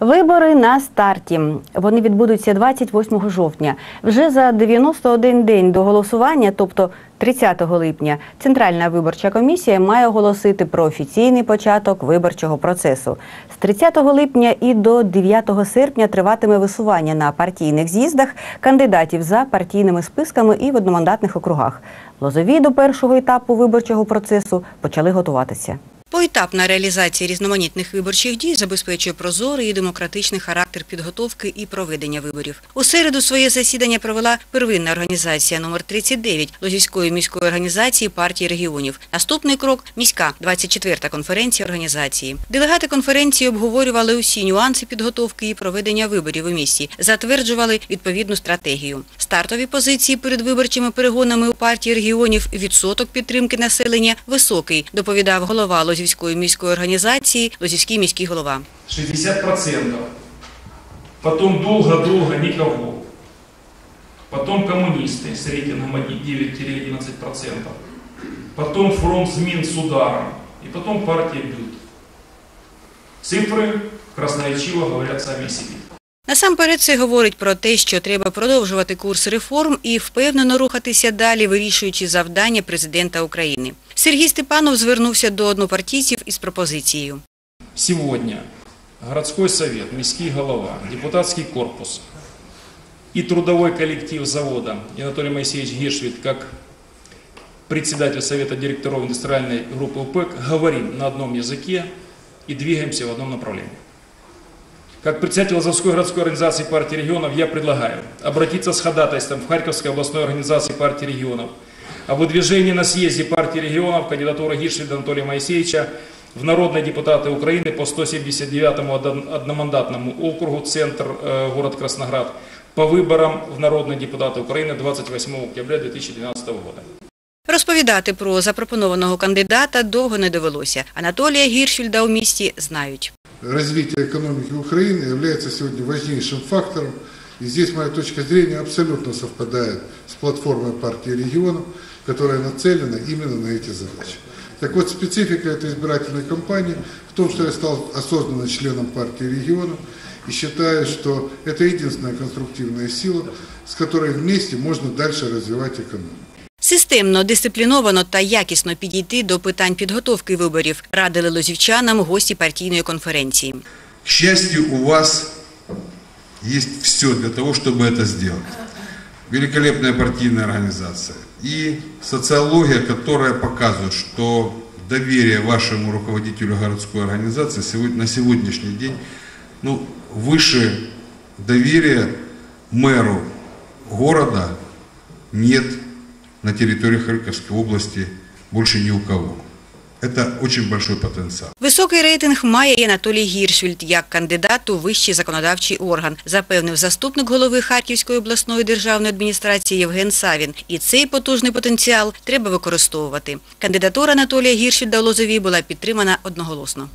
Вибори на старті. Вони відбудуться 28 жовтня. Вже за 91 день до голосування, тобто 30 липня, Центральна виборча комісія має оголосити про офіційний початок виборчого процесу. З 30 липня і до 9 серпня триватиме висування на партійних з'їздах кандидатів за партійними списками і в одномандатних округах. Лозові до першого етапу виборчого процесу почали готуватися. Поетапна реалізація різноманітних виборчих дій забезпечує прозорий і демократичний характер підготовки і проведення виборів. У середу своє засідання провела первинна організація номер 39 Лозівської міської організації партії регіонів. Наступний крок міська 24-та конференція організації. Делегати конференції обговорювали усі нюанси підготовки і проведення виборів у місті, затверджували відповідну стратегію. Стартові позиції перед виборчими перегонами у партії регіонів відсоток підтримки населення високий, доповідав голова Лозівської міської організації, Лозівський міський голова. 60%. Потом долго-долго никого. Потом коммунисты с рейтингом 9-11%. Потом фронт ЗМИН с ударом. И потом партия БЮТ. Цифры красноречиво говорят сами себе. Насамперед це говорить про те, що треба продовжувати курс реформ і впевнено рухатися далі, вирішуючи завдання президента України. Сергій Степанов звернувся до однопартійців із пропозицією. Сегодня городской совет, міський голова, депутатский корпус и трудовой коллектив завода и Анатолий Моисеевич Гершвит, как председатель совета директоров индустриальной группы УПЭК, говорим на одном языке и двигаемся в одном направлении. Как председатель Лозовской городской организации партии регионов я предлагаю обратиться с ходатайством в Харьковской областной организации партии регионов о выдвижении на съезде партии регионов кандидатуры Гиршвида Анатолия Моисеевича в народные депутаты Украины по 179-му одно- одномандатному округу, центр, э, город Красноград, по выборам в народные депутаты Украины 28 октября 2012 года. Розповідати про запропонованого кандидата довго не довелося. Анатолія Гіршфільда у місті знають. Развитие экономики Украины является сегодня важнейшим фактором. И здесь моя точка зрения абсолютно совпадает с платформой партии регионов, которая нацелена именно на эти задачи. Так вот, специфика этой избирательной кампании в том, что я стал осознанным членом партии регионов и считаю, что это единственная конструктивная сила, с которой вместе можно дальше развивать экономику. Системно, дисципліновано та якісно підійти до питань підготовки виборів радили лозівчанам гості партійної конференції. К счастью, у вас есть все для того, чтобы это сделать. Великолепная партийная организация и социология, которая показывает, что доверие вашему руководителю городской организации сегодня, на сегодняшний день ну, выше доверия мэру города нет на территории Харьковской области больше ни у кого. Это очень большой потенциал. Високий рейтинг має і Анатолій Гіршвільд як кандидат у вищий законодавчий орган, запевнив заступник голови Харківської обласної державної адміністрації Євген Савін. І цей потужний потенціал треба використовувати. Кандидатура Анатолія Гіршвільда у Лозові була підтримана одноголосно.